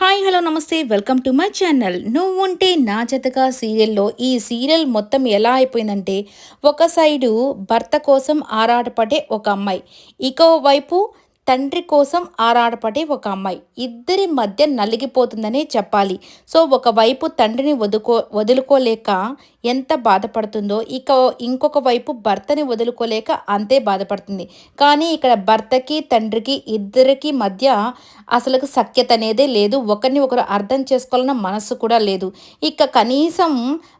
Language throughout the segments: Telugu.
హాయ్ హలో నమస్తే వెల్కమ్ టు మై ఛానల్. నువ్వుంటే నా జతగా సీరియల్లో ఈ సీరియల్ మొత్తం ఎలా అయిపోయిందంటే ఒక సైడు భర్త కోసం ఆరాటపడే ఒక అమ్మాయి. ఇకో వైపు తండ్రి కోసం ఆరాటపడే ఒక అమ్మాయి. ఇద్దరి మధ్య నలిగిపోతుందనే చెప్పాలి. సో ఒకవైపు తండ్రిని వదుకో వదులుకోలేక ఎంత బాధపడుతుందో ఇక ఇంకొక వైపు భర్తని వదులుకోలేక అంతే బాధపడుతుంది. కానీ ఇక్కడ భర్తకి తండ్రికి ఇద్దరికి మధ్య అసలు సఖ్యత అనేదే లేదు. ఒకరిని ఒకరు అర్థం చేసుకోవాలన్న మనసు కూడా లేదు. ఇక కనీసం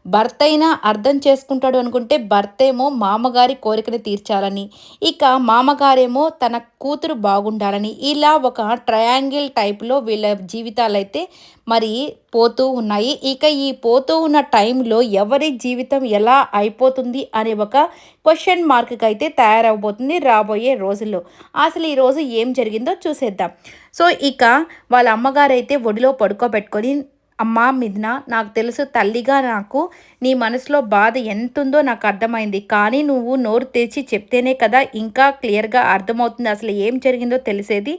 భర్త అయినా అర్థం చేసుకుంటాడు అనుకుంటే భర్త ఏమో మామగారి కోరికని తీర్చాలని. ఇక మామగారేమో తన కూతురు బాగుండాలని ఇలా ఒక ట్రయాంగిల్ టైప్లో వీళ్ళ జీవితాలు అయితే మరి పోతూ ఉన్నాయి. ఇక ఈ పోతూ ఉన్న టైంలో ఎవరి జీవితం ఎలా అయిపోతుంది అనే ఒక క్వశ్చన్ మార్క్కి అయితే తయారవబోతుంది రాబోయే రోజుల్లో. అసలు ఈరోజు ఏం జరిగిందో చూసేద్దాం. సో ఇక వాళ్ళ అమ్మగారు అయితే ఒడిలో పడుకోబెట్టుకొని అమ్మా మిథున నాకు తెలుసు తల్లిగా నాకు నీ మనసులో బాధ ఎంతుందో నాకు అర్థమైంది. కానీ నువ్వు నోరు తెచ్చి చెప్తేనే కదా ఇంకా క్లియర్గా అర్థమవుతుంది అసలు ఏం జరిగిందో తెలిసేది.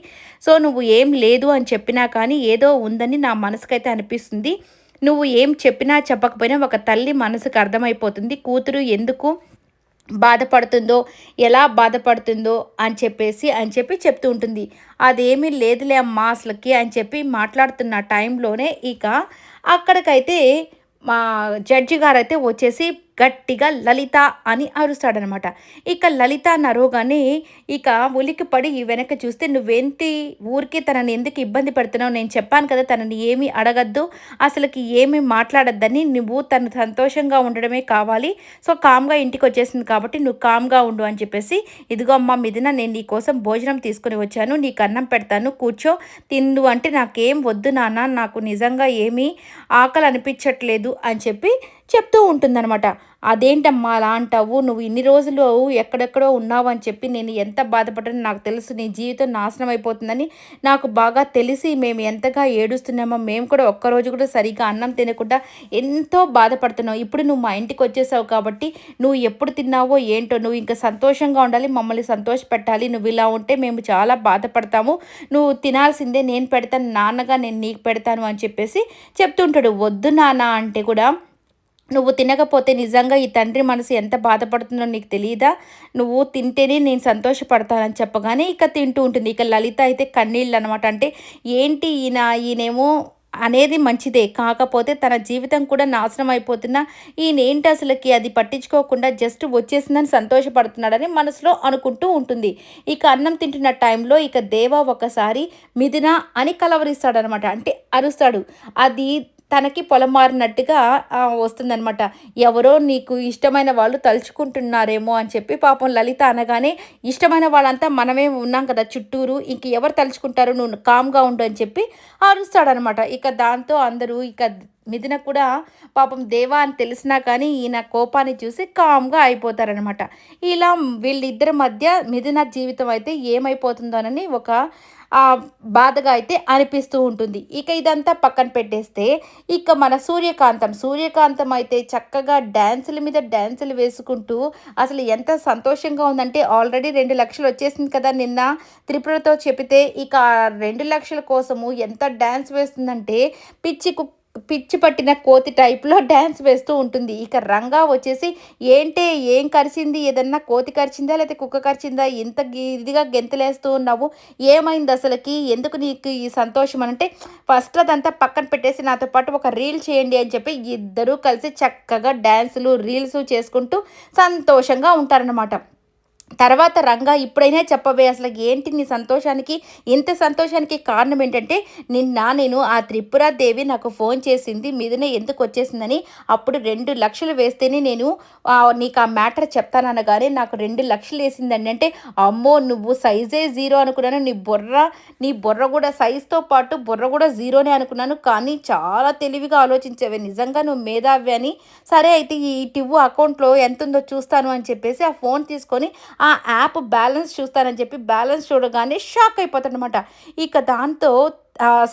సో నువ్వు ఏం లేదు అని చెప్పినా కానీ ఏదో ఉందని నా మనసుకైతే అనిపిస్తుంది. నువ్వు ఏం చెప్పినా చెప్పకపోయినా ఒక తల్లి మనసుకు అర్థమైపోతుంది. కూతురు ఎందుకు బాధపడుతుందో ఎలా బాధపడుతుందో అని చెప్పేసి అని చెప్పి చెప్తూ ఉంటుంది. అదేమీ లేదులే అమ్మా అసలుకి అని చెప్పి మాట్లాడుతున్న టైంలోనే ఇక అక్కడికైతే మా జడ్జి గారు అయితే వచ్చేసి గట్టిగా లలిత అని అరుస్తాడనమాట. ఇక లలిత నరోగానే ఇక ఉలికి పడి వెనక చూస్తే నువ్వేంటి ఊరికి తనని ఎందుకు ఇబ్బంది పెడుతున్నావు? నేను చెప్పాను కదా తనని ఏమీ అడగద్దు అసలుకి ఏమీ మాట్లాడద్దని నువ్వు తను సంతోషంగా ఉండడమే కావాలి. సో కామ్గా ఇంటికి వచ్చేసింది కాబట్టి నువ్వు కామ్గా ఉండు అని చెప్పేసి ఇదిగో అమ్మ మిదిన నేను నీ కోసం భోజనం తీసుకుని వచ్చాను నీకు అన్నం పెడతాను కూర్చో తిండు అంటే నాకేం వద్దు నాన్న నాకు నిజంగా ఏమీ ఆకలి అనిపించట్లేదు అని చెప్పి చెప్తూ ఉంటుందన్నమాట. అదేంటమ్మా అలా అంటావు? నువ్వు ఇన్ని రోజులు ఎక్కడెక్కడో ఉన్నావు అని చెప్పి నేను ఎంత బాధపడ్డానో నాకు తెలుసు. నీ జీవితం నాశనం అయిపోతుందని నాకు బాగా తెలిసి మేము ఎంతగా ఏడుస్తున్నామో మేము కూడా ఒక్కరోజు కూడా సరిగా అన్నం తినకుండా ఎంతో బాధపడుతున్నావు. ఇప్పుడు నువ్వు మా ఇంటికి వచ్చేసావు కాబట్టి నువ్వు ఎప్పుడు తిన్నావో ఏంటో నువ్వు ఇంకా సంతోషంగా ఉండాలి మమ్మల్ని సంతోష పెట్టాలి. నువ్వు ఇలా ఉంటే మేము చాలా బాధపడతాము. నువ్వు తినాల్సిందే నేను పెడతాను నాన్నగా నేను నీకు పెడతాను అని చెప్పేసి చెప్తుంటాడు. వద్దు నాన్న అంటే కూడా నువ్వు తినకపోతే నిజంగా ఈ తండ్రి మనసు ఎంత బాధపడుతుందో నీకు తెలియదా నువ్వు తింటేనే నేను సంతోషపడతానని చెప్పగానే ఇక తింటూ ఉంటుంది. ఇక లలిత అయితే కన్నీళ్ళు అనమాట అంటే ఏంటి ఈయన ఈయనేమో అనేది మంచిదే. కాకపోతే తన జీవితం కూడా నాశనం అయిపోతున్న ఈయనేంటి అసలుకి అది పట్టించుకోకుండా జస్ట్ వచ్చేసిందని సంతోషపడుతున్నాడని మనసులో అనుకుంటూ ఉంటుంది. ఇక అన్నం తింటున్న టైంలో ఇక దేవ ఒకసారి మిథున అని కలవరిస్తాడనమాట అంటే అరుస్తాడు. అది తనకి పొలం మారినట్టుగా వస్తుందనమాట ఎవరో నీకు ఇష్టమైన వాళ్ళు తలుచుకుంటున్నారేమో అని చెప్పి పాపం లలిత అనగానే ఇష్టమైన వాళ్ళంతా మనమే ఉన్నాం కదా చుట్టూరు ఇంక ఎవరు తలుచుకుంటారు? నువ్వు కామ్గా ఉండు అని చెప్పి అరుస్తాడనమాట ఇక దాంతో అందరూ ఇక మిథున కూడా పాపం దేవా అని తెలిసినా కానీ ఈయన కోపాన్ని చూసి కామ్గా అయిపోతారనమాట ఇలా వీళ్ళిద్దరి మధ్య మిథున జీవితం అయితే ఏమైపోతుందోనని ఒక బాధగా అయితే అనిపిస్తూ ఉంటుంది. ఇక ఇదంతా పక్కన పెట్టేస్తే ఇక మన సూర్యకాంతం. సూర్యకాంతం అయితే చక్కగా డ్యాన్సుల మీద డ్యాన్సులు వేసుకుంటూ అసలు ఎంత సంతోషంగా ఉందంటే ఆల్రెడీ రెండు లక్షలు వచ్చేసింది కదా నిన్న. త్రిపురతో చెబితే ఇక రెండు లక్షల కోసము ఎంత డ్యాన్స్ వేస్తుందంటే పిచ్చి కుక్క పిచ్చి పట్టిన కోతి టైప్లో డ్యాన్స్ వేస్తూ ఉంటుంది. ఇక రంగా వచ్చేసి ఏంటే ఏం కరిచింది? ఏదన్నా కోతి కరిచిందా? లేకపోతే కుక్క కరిచిందా? ఇంత ఇదిగా గెంతులేస్తూ ఉన్నావు. ఏమైంది అసలుకి? ఎందుకు నీకు ఈ సంతోషం అంటే ఫస్ట్ అదంతా పక్కన పెట్టేసి నాతో పాటు ఒక రీల్ చేయండి అని చెప్పి ఇద్దరూ కలిసి చక్కగా డ్యాన్సులు రీల్స్ చేసుకుంటూ సంతోషంగా ఉంటారనమాట తర్వాత రంగా ఇప్పుడైనా చెప్పవే అసలు ఏంటి నీ సంతోషానికి ఇంత సంతోషానికి కారణం ఏంటంటే నిన్న నేను ఆ త్రిపురాదేవి నాకు ఫోన్ చేసింది మీదనే ఎందుకు వచ్చేసిందని అప్పుడు రెండు లక్షలు వేస్తేనే నేను నీకు ఆ మ్యాటర్ చెప్తాననగానే నాకు రెండు లక్షలు వేసిందండి అంటే అమ్మో నువ్వు సైజే జీరో అనుకున్నాను నీ బుర్ర నీ బుర్ర కూడా సైజ్తో పాటు బుర్ర కూడా జీరోనే అనుకున్నాను కానీ చాలా తెలివిగా ఆలోచించేవి నిజంగా నువ్వు మేధావి అని. సరే అయితే ఈ టివ్వు అకౌంట్లో ఎంత ఉందో చూస్తాను అని చెప్పేసి ఆ ఫోన్ తీసుకొని ఆ యాప్ బ్యాలెన్స్ చూస్తానని చెప్పి బ్యాలెన్స్ చూడగానే షాక్ అయిపోతాడనమాట ఇక దాంతో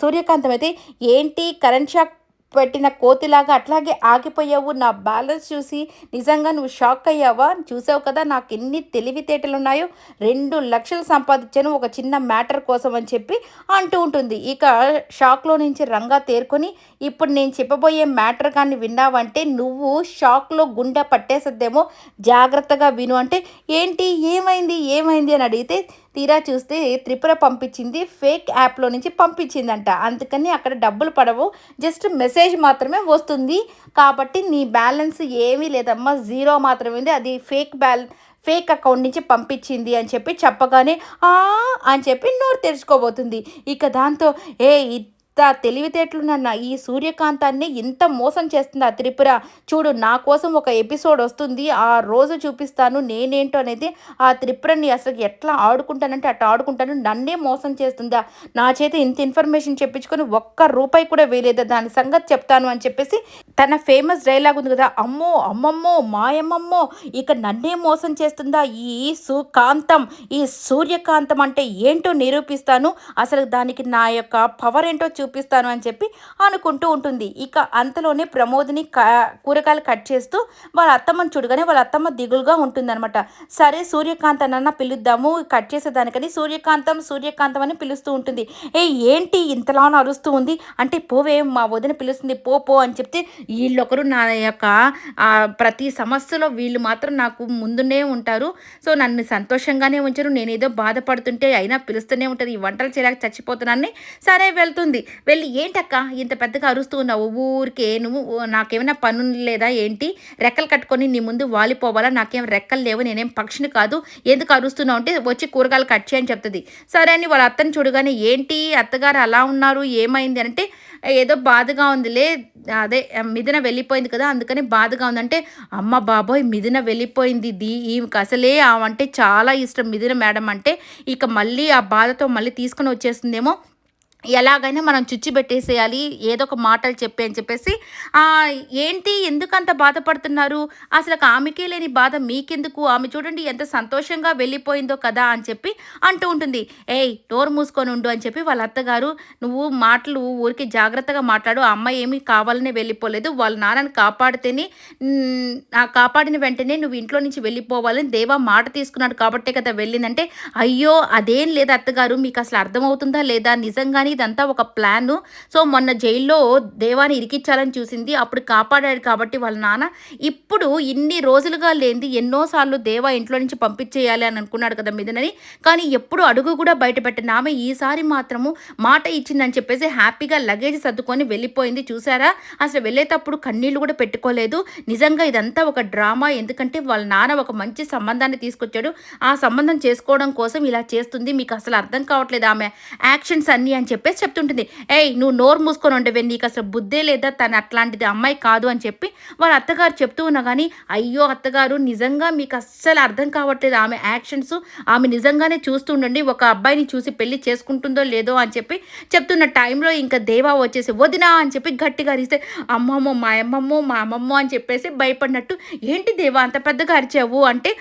సూర్యకాంతం అయితే ఏంటి? కరెంట్ షాక్ పెట్టిన కోతిలాగా అట్లాగే ఆగిపోయావు. నా బ్యాలెన్స్ చూసి నిజంగా నువ్వు షాక్ అయ్యావా? చూసావు కదా నాకు ఎన్ని తెలివితేటలు ఉన్నాయో రెండు లక్షలు సంపాదించాను ఒక చిన్న మ్యాటర్ కోసం అని చెప్పి అంటూ ఉంటుంది. ఇక షాక్లో నుంచి రంగా తేరుకొని ఇప్పుడు నేను చెప్పబోయే మ్యాటర్ కానీ విన్నావంటే నువ్వు షాక్లో గుండె పట్టేసద్దేమో. జాగ్రత్తగా విను అంటే ఏంటి? ఏమైంది? ఏమైంది? అని అడిగితే తీరా చూస్తే త్రిపుర పంపించింది ఫేక్ యాప్లో నుంచి పంపించిందంట. అందుకని అక్కడ డబ్బులు పడవు జస్ట్ మెసేజ్ మాత్రమే వస్తుంది. కాబట్టి నీ బ్యాలెన్స్ ఏమీ లేదమ్మా జీరో మాత్రమే ఉంది అది ఫేక్ బ్యాల్ ఫేక్ అకౌంట్ నుంచి పంపించింది అని చెప్పి చెప్పగానే అని చెప్పి నోరు తెరుచుకోబోతుంది. ఇక దాంతో ఏ ఇంత తెలివితేటలు ఈ సూర్యకాంతాన్ని ఇంత మోసం చేస్తుందా త్రిపుర. చూడు నా కోసం ఒక ఎపిసోడ్ వస్తుంది. ఆ రోజు చూపిస్తాను నేనేంటో అనేది ఆ త్రిపురని అసలు ఎట్లా ఆడుకుంటానంటే అట్లా ఆడుకుంటాను. నన్నే మోసం చేస్తుందా? నా చేత ఇంత ఇన్ఫర్మేషన్ చెప్పించుకొని ఒక్క రూపాయి కూడా వేయలేదా? దాని సంగతి చెప్తాను అని చెప్పేసి తన ఫేమస్ డైలాగ్ ఉంది కదా అమ్మో అమ్మమ్మో మాయమ్మమ్మో ఇక నన్నే మోసం చేస్తుందా? ఈ సుకాంతం ఈ సూర్యకాంతం అంటే ఏంటో నిరూపిస్తాను. అసలు దానికి నా యొక్క పవర్ ఏంటో చూ చూపిస్తాను అని చెప్పి అనుకుంటూ ఉంటుంది. ఇక అంతలోనే ప్రమోద్ని క- కూరగాయలు కట్ చేస్తూ వాళ్ళ అత్తమ్మని చూడగానే వాళ్ళ అత్తమ్మ దిగులుగా ఉంటుందన్నమాట. సరే సూర్యకాంత్ అన్న పిలుద్దాము కట్ చేసేదానికని సూర్యకాంతం సూర్యకాంతం అని పిలుస్తూ ఉంటుంది. ఏ ఏంటి ఇంతలా అరుస్తూ ఉంది? అంటే పోవే మా వదిన పిలుస్తుంది పో పో అని చెప్తే వీళ్ళొకరు నా యొక్క ప్రతి సమస్యలో వీళ్ళు మాత్రం నాకు ముందునే ఉంటారు. సో నన్ను సంతోషంగానే ఉంచరు. నేనేదో బాధపడుతుంటే అయినా పిలుస్తూనే ఉంటుంది ఈ వంటలు చేయలేక చచ్చిపోతున్నానని సరే వెళ్తుంది. వెళ్ళి ఏంటక్క ఇంత పెద్దగా అరుస్తూ ఉన్నావు? ఊరికే నువ్వు నాకేమైనా పను లేదా ఏంటి? రెక్కలు కట్టుకొని నీ ముందు వాలిపోవాలా? నాకేం రెక్కలు లేవు నేనేం పక్షిని కాదు. ఎందుకు అరుస్తున్నావు? అంటే వచ్చి కూరగాయలు కట్ చేయని చెప్తుంది. సరే అని వాళ్ళ అత్తని చూడగానే ఏంటి అత్తగారు అలా ఉన్నారు? ఏమైంది? అంటే ఏదో బాధగా ఉందిలే. అదే మిథున వెళ్ళిపోయింది కదా అందుకని బాధగా ఉందంటే అమ్మ బాబోయ్ మిథున వెళ్ళిపోయింది దీ. ఈమెకు అసలే అంటే చాలా ఇష్టం. మిథున మేడం అంటే ఇక మళ్ళీ ఆ బాధతో మళ్ళీ తీసుకొని వచ్చేస్తుందేమో ఎలాగైనా మనం చుచ్చి పెట్టేసేయాలి ఏదో ఒక మాటలు చెప్పి అని చెప్పేసి ఏంటి ఎందుకంత బాధపడుతున్నారు? అసలు ఆమెకే లేని బాధ మీకెందుకు? ఆమె చూడండి ఎంత సంతోషంగా వెళ్ళిపోయిందో కదా అని చెప్పి అంటూ ఉంటుంది. ఏయ్ నోరు మూసుకొని ఉండు అని చెప్పి వాళ్ళ అత్తగారు నువ్వు మాటలు ఊరికి జాగ్రత్తగా మాట్లాడు ఆ అమ్మాయి ఏమీ కావాలనే వెళ్ళిపోలేదు. వాళ్ళ నాన్నని కాపాడితేనే కాపాడిన వెంటనే నువ్వు ఇంట్లో నుంచి వెళ్ళిపోవాలని దేవా మాట తీసుకున్నాడు కాబట్టే కదా వెళ్ళిందంటే అయ్యో అదేం లేదు అత్తగారు మీకు అసలు అర్థమవుతుందా లేదా? నిజంగానే ఇదంతా ఒక ప్లాన్. సో మొన్న జైల్లో దేవాని ఇరికిచ్చాలని చూసింది. అప్పుడు కాపాడాడు కాబట్టి వాళ్ళ నాన్న. ఇప్పుడు ఇన్ని రోజులుగా లేనిది ఎన్నోసార్లు దేవా ఇంట్లో నుంచి పంపించేయాలి అని అనుకున్నాడు కదా మిథునని. కానీ ఎప్పుడు అడుగు కూడా బయట పెట్టిన ఆమె ఈసారి మాత్రము మాట ఇచ్చిందని చెప్పేసి హ్యాపీగా లగేజ్ సర్దుకొని వెళ్ళిపోయింది. చూసారా? అసలు వెళ్ళేటప్పుడు కన్నీళ్ళు కూడా పెట్టుకోలేదు. నిజంగా ఇదంతా ఒక డ్రామా. ఎందుకంటే వాళ్ళ నాన్న ఒక మంచి సంబంధాన్ని తీసుకొచ్చాడు. ఆ సంబంధం చేసుకోవడం కోసం ఇలా చేస్తుంది. మీకు అసలు అర్థం కావట్లేదు ఆమె. యాక్షన్స్ అన్నీ అని చెప్పేసి చెప్తుంటుంది. ఏయ్ నువ్వు నోరు మూసుకొని ఉండవే నీకు అసలు బుద్ధే లేదా తను అట్లాంటిది అమ్మాయి కాదు అని చెప్పి వాళ్ళ అత్తగారు చెప్తూ ఉన్నా కానీ అయ్యో అత్తగారు నిజంగా మీకు అస్సలు అర్థం కావట్లేదు. ఆమె యాక్షన్స్ ఆమె నిజంగానే చూస్తూ ఉండండి. ఒక అబ్బాయిని చూసి పెళ్ళి చేసుకుంటుందో లేదో అని చెప్పి చెప్తున్న టైంలో ఇంకా దేవా వచ్చేసి వదినా అని చెప్పి గట్టిగా అరిస్తే అమ్మమ్మో మా అమ్మమ్మో మా అమ్మమ్మో అని చెప్పేసి భయపడినట్టు ఏంటి దేవా అంత పెద్దగా అరిచావు? అంటే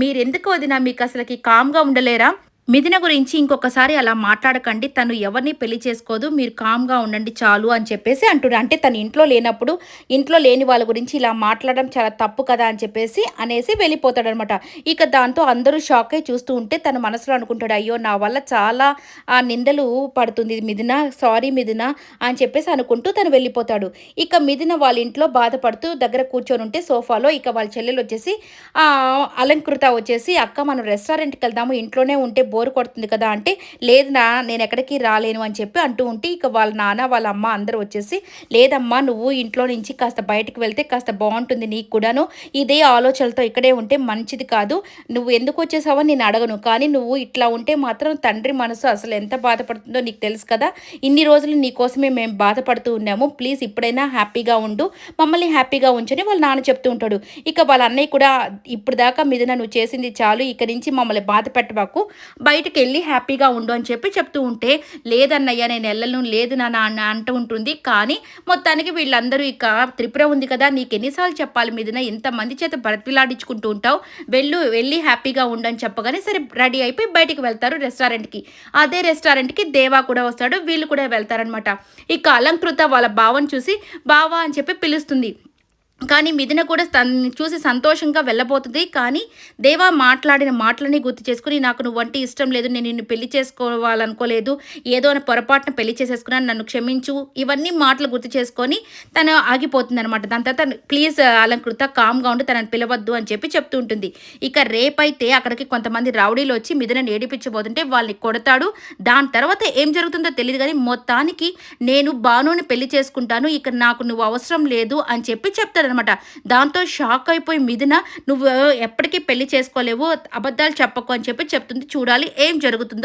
మీరు ఎందుకు వదినా? మీకు అసలుకి కామ్గా ఉండలేరా? మిథున గురించి ఇంకొకసారి అలా మాట్లాడకండి. తను ఎవరిని పెళ్ళి చేసుకోదు. మీరు కామ్గా ఉండండి చాలు అని చెప్పేసి అంటుడు అంటే తను ఇంట్లో లేనప్పుడు ఇంట్లో లేని వాళ్ళ గురించి ఇలా మాట్లాడడం చాలా తప్పు కదా అని చెప్పేసి అనేసి వెళ్ళిపోతాడనమాట. ఇక దాంతో అందరూ షాక్ అయి చూస్తూ ఉంటే తన మనసులో అనుకుంటాడు అయ్యో నా వల్ల చాలా ఆ నిందలు పడుతుంది మిథున. సారీ మిథున అని చెప్పేసి అనుకుంటూ తను వెళ్ళిపోతాడు. ఇక మిథున వాళ్ళ ఇంట్లో బాధపడుతూ దగ్గర కూర్చొని ఉంటే సోఫాలో ఇక వాళ్ళ చెల్లెలు వచ్చేసి అలంకృత వచ్చేసి అక్క మనం రెస్టారెంట్కి వెళ్దాము. ఇంట్లోనే ఉంటే బోరు కొడుతుంది కదా అంటే లేదు నా నేను ఎక్కడికి రాలేను అని చెప్పి అంటూ ఉంటే ఇక వాళ్ళ నాన్న వాళ్ళ అమ్మ అందరూ వచ్చేసి లేదమ్మా నువ్వు ఇంట్లో నుంచి కాస్త బయటకు వెళ్తే కాస్త బాగుంటుంది నీకు కూడాను. ఇదే ఆలోచనలతో ఇక్కడే ఉంటే మంచిది కాదు. నువ్వు ఎందుకు వచ్చేసావో నేను అడగను. కానీ నువ్వు ఇట్లా ఉంటే మాత్రం తండ్రి మనసు అసలు ఎంత బాధపడుతుందో నీకు తెలుసు కదా. ఇన్ని రోజులు నీకోసమే మేము బాధపడుతూ ఉన్నాము. ప్లీజ్ ఇప్పుడైనా హ్యాపీగా ఉండు. మమ్మల్ని హ్యాపీగా ఉంచని వాళ్ళ నాన్న చెప్తూ ఉంటాడు. ఇక వాళ్ళ అన్నయ్య కూడా ఇప్పుడు దాకా మీద నువ్వు చేసింది చాలు. ఇక నుంచి మమ్మల్ని బాధ పెట్టబాకు. బయటకు వెళ్ళి హ్యాపీగా ఉండు అని చెప్పి చెప్తూ ఉంటే లేదన్నయ్య నేను వెళ్ళను లేదు నాన్న అన్న అంటూ ఉంటుంది. కానీ మొత్తానికి వీళ్ళందరూ ఇక త్రిపుర ఉంది కదా నీకు ఎన్నిసార్లు చెప్పాలి మీదన? ఇంతమంది చేత బ్రతిలాడించుకుంటూ ఉంటావు. వెళ్ళు వెళ్ళి హ్యాపీగా ఉండని చెప్పగానే సరే రెడీ అయిపోయి బయటికి వెళ్తారు రెస్టారెంట్కి. అదే రెస్టారెంట్కి దేవా కూడా వస్తాడు వీళ్ళు కూడా వెళ్తారనమాట ఇక అలంకృత వాళ్ళ బావని చూసి బావా అని చెప్పి పిలుస్తుంది. కానీ మిథున కూడా చూసి సంతోషంగా వెళ్ళబోతుంది. కానీ దేవా మాట్లాడిన మాటలని గుర్తు చేసుకుని నాకు నువ్వు వంటి ఇష్టం లేదు. నేను నిన్ను పెళ్ళి చేసుకోవాలనుకోలేదు. ఏదో అని పొరపాటున పెళ్ళి చేసేసుకున్నాను. నన్ను క్షమించు. ఇవన్నీ మాటలు గుర్తు చేసుకొని తను ఆగిపోతుంది అనమాట దాని తర్వాత ప్లీజ్ అలంకృత కామ్గా ఉండి. తనను పిలవద్దు అని చెప్పి చెప్తూ ఉంటుంది. ఇక రేపైతే అక్కడికి కొంతమంది రౌడీలు వచ్చి మిథునని ఏడిపించబోతుంటే వాళ్ళని కొడతాడు. దాని తర్వాత ఏం జరుగుతుందో తెలియదు కానీ మొత్తానికి నేను బానుని పెళ్ళి చేసుకుంటాను. ఇక నాకు నువ్వు అవసరం లేదు అని చెప్పి అనమాట దాంతో షాక్ అయిపోయి మిథున నువ్వు ఎప్పటికీ పెళ్ళి చేసుకోలేవు అబద్ధాలు చెప్పకు అని చెప్పి చెప్తుంది. చూడాలి ఏం జరుగుతుందో.